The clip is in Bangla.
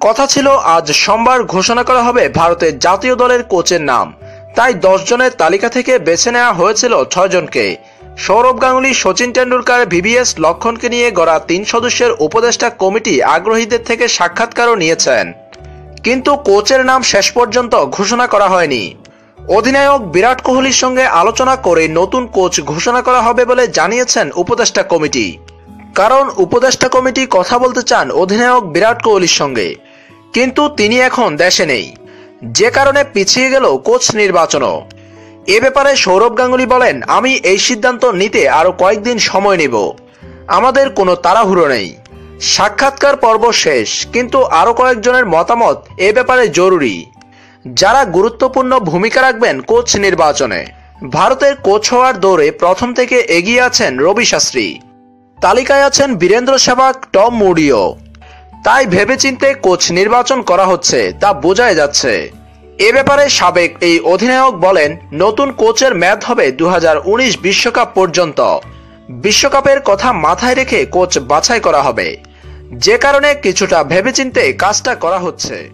কথা ছিল, আজ সোমবার ঘোষণা করা হবে ভারতের জাতীয় দলের কোচের নাম। তাই দশ জনের তালিকা থেকে বেছে নেওয়া হয়েছিল ছয় জনকে। সৌরভ গাঙ্গুলি, সচিন টেন্ডুলকার ভিভিএস লক্ষণকে নিয়ে গড়া তিন সদস্যের উপদেষ্টা কমিটি আগ্রহীদের থেকে সাক্ষাৎকারও নিয়েছেন। কিন্তু কোচের নাম শেষ পর্যন্ত ঘোষণা করা হয়নি। অধিনায়ক বিরাট কোহলির সঙ্গে আলোচনা করে নতুন কোচ ঘোষণা করা হবে বলে জানিয়েছেন উপদেষ্টা কমিটি। কারণ উপদেষ্টা কমিটি কথা বলতে চান অধিনায়ক বিরাট কোহলির সঙ্গে। কিন্তু তিনি এখন দেশে নেই। যে কারণে পিছিয়ে গেল কোচ নির্বাচনও। এ ব্যাপারে সৌরভ গাঙ্গুলি বলেন, আমি এই সিদ্ধান্ত নিতে আরও কয়েকদিন সময় নেব। আমাদের কোনো তাড়াহুড়ো নেই। সাক্ষাৎকার পর্ব শেষ, কিন্তু আরও কয়েকজনের মতামত এ ব্যাপারে জরুরি। যারা গুরুত্বপূর্ণ ভূমিকা রাখবেন কোচ নির্বাচনে। ভারতের কোচ হওয়ার দৌড়ে প্রথম থেকে এগিয়ে আছেন রবি শাস্ত্রী। তালিকায় আছেন বীরেন্দ্র সেবাক টম মুডিও। তাই ভেবেচিন্তে কোচ নির্বাচন করা হচ্ছে, তা বোঝাই যাচ্ছে। এ ব্যাপারে সাবেক এই অধিনায়ক বলেন, নতুন কোচের ম্যাচ হবে দু বিশ্বকাপ পর্যন্ত। বিশ্বকাপের কথা মাথায় রেখে কোচ বাছাই করা হবে। যে কারণে কিছুটা ভেবেচিন্তে কাজটা করা হচ্ছে।